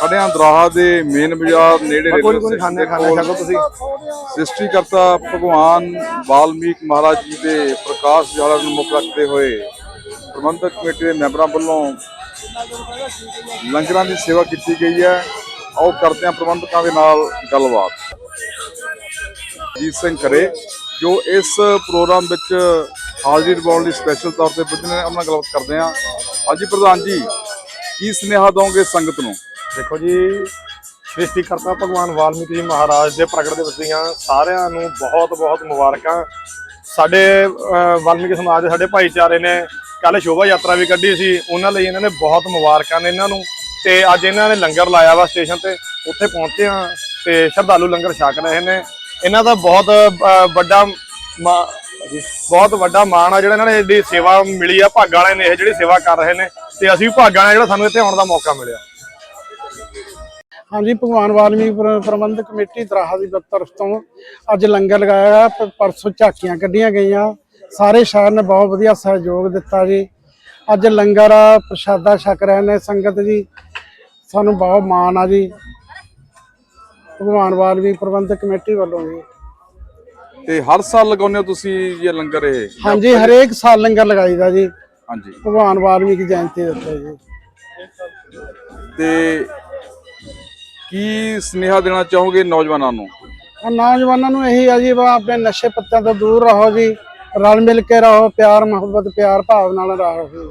ਦਰਾਹਾ ਦੇ ਮੇਨ ਬਾਜ਼ਾਰ ਨੇੜੇ ਕੋਈ ਰੇਲਵੇ ਕੋਈ ਖਾਣੇ ਖਾਣੇ ਕੋਲ ਛਕੋ ਤੁਸੀਂ। ਸ੍ਰਿਸ਼ਟੀਕਰਤਾ ਭਗਵਾਨ ਵਾਲਮੀਕ ਮਹਾਰਾਜ ਜੀ ਦੇ ਪ੍ਰਕਾਸ਼ ਦਿਹਾੜਾ ਨੂੰ ਮੁੱਖ ਰੱਖਦੇ ਹੋਏ ਪ੍ਰਬੰਧਕ ਕਮੇਟੀ ਦੇ ਮੈਂਬਰਾਂ ਵੱਲੋਂ ਲੰਗਰਾਂ ਦੀ ਸੇਵਾ ਕੀਤੀ ਗਈ ਹੈ। ਆਓ ਕਰਦੇ ਹਾਂ ਪ੍ਰਬੰਧਕਾਂ ਦੇ ਨਾਲ ਗੱਲਬਾਤ। ਜੀਤ ਸਿੰਘ ਖਰੇ ਜੋ ਇਸ ਪ੍ਰੋਗਰਾਮ ਵਿੱਚ ਹਾਜ਼ਰੀ ਦਿਵਾਉਣ ਲਈ ਸਪੈਸ਼ਲ ਤੌਰ ਤੇ ਪੁੱਜੇ ਨੇ ਉਹਨਾਂ ਨਾਲ ਗੱਲਬਾਤ ਕਰਦੇ ਹਾਂ। ਹਾਂਜੀ ਪ੍ਰਧਾਨ ਜੀ ਕੀ ਸੁਨੇਹਾ ਦਵੋਗੇ ਸੰਗਤ ਨੂੰ? ਦੇਖੋ ਜੀ ਸ੍ਰਿਸ਼ਟੀਕਰਤਾ ਭਗਵਾਨ ਵਾਲਮੀਕੀ ਜੀ ਮਹਾਰਾਜ ਦੇ ਪ੍ਰਗਟ ਦਿਵਸ ਦੀਆਂ ਸਾਰਿਆਂ ਨੂੰ ਬਹੁਤ ਬਹੁਤ ਮੁਬਾਰਕਾਂ। ਸਾਡੇ ਵਾਲਮੀਕੀ ਸਮਾਜ ਦੇ ਸਾਡੇ ਭਾਈਚਾਰੇ ਨੇ ਕੱਲ ਸ਼ੋਭਾ ਯਾਤਰਾ ਵੀ ਕੱਢੀ ਸੀ। ਉਹਨਾਂ ਲਈ ਇਹਨਾਂ ਨੇ ਬਹੁਤ ਮੁਬਾਰਕਾਂ ਨੇ ਇਹਨਾਂ ਨੂੰ। ਤੇ ਅੱਜ ਇਹਨਾਂ ਨੇ ਲੰਗਰ ਲਾਇਆ ਵਾ ਸਟੇਸ਼ਨ ਤੇ। ਉੱਥੇ ਪਹੁੰਚੇ ਆ ਤੇ ਸ਼ਰਧਾਲੂ ਲੰਗਰ ਛਕ ਰਹੇ ਨੇ। ਇਹਨਾਂ ਦਾ ਬਹੁਤ ਵੱਡਾ ਮਾ- ਬਹੁਤ ਵੱਡਾ ਮਾਣ ਆ ਜਿਹੜਾ ਇਹਨਾਂ ਨੇ ਏਡੀ ਸੇਵਾ ਮਿਲੀ ਆ। ਭਾਗਾਂ ਵਾਲੇ ਨੇ ਇਹ ਜਿਹੜੀ ਸੇਵਾ ਕਰ ਰਹੇ ਨੇ। ਤੇ ਅਸੀਂ ਵੀ ਭਾਗਾਂ ਵਾਲੇ ਜਿਹੜਾ ਸਾਨੂੰ ਇੱਥੇ ਆਉਣ ਦਾ ਮੌਕਾ ਮਿਲਿਆ। ਹਾਂਜੀ ਭਗਵਾਨ ਵਾਲਮੀਕ ਪ੍ਰ- ਪ੍ਰਬੰਧਕ ਕਮੇਟੀ ਦਰਾਹਾ ਦੀ ਦਫ਼ਤਰ ਤੋਂ ਅੱਜ ਲੰਗਰ ਲਗਾਇਆ ਪਰਸੋਂ ਝਾਕੀਆਂ ਕੱਢੀਆਂ ਗਈਆਂ। ਸਾਰੇ ਸ਼ਹਿਰ ਨੇ ਬਹੁਤ ਵਧੀਆ ਸਹਿਯੋਗ ਦਿੱਤਾ ਜੀ। ਅੱਜ ਲੰਗਰ ਪ੍ਰਸ਼ਾਦਾ ਛਕ ਰਹੇ ਨੇ ਸੰਗਤ ਜੀ। ਸਾਨੂੰ ਬਹੁਤ ਮਾਣ ਆ ਜੀ। ਭਗਵਾਨ ਵਾਲਮੀਕ ਪ੍ਰਬੰਧਕ ਕਮੇਟੀ ਵੱਲੋਂ ਜੀ। ਤੇ ਹਰ ਸਾਲ ਲਗਾਉਂਦੇ ਹੋ ਤੁਸੀਂ ਇਹ ਲੰਗਰ ਇਹ? ਹਾਂਜੀ ਹਰੇਕ ਸਾਲ ਲੰਗਰ ਲਗਾਈਦਾ ਜੀ। ਹਾਂਜੀ। ਭਗਵਾਨ ਵਾਲਮੀਕ ਜਯੰਤੀ ਦੇ ਉੱਤੇ ਜੀ। ਤੇ ਕੀ ਸੁਨੇਹਾ ਦੇਣਾ ਚਾਹੋਗੇ ਨੌਜਵਾਨਾਂ ਨੂੰ? ਔਰ ਨੌਜਵਾਨਾਂ ਨੂੰ ਇਹੀ ਆ ਜੀ, ਵਾ ਆਪਣੇ ਨਸ਼ੇ ਪੱਤਿਆਂ ਤੋਂ ਦੂਰ ਰਹੋ ਜੀ, ਰਲ ਮਿਲ ਕੇ ਰਹੋ, ਪਿਆਰ ਮੁਹੱਬਤ, ਪਿਆਰ ਭਾਵ ਨਾਲ ਰਹੋ ਜੀ।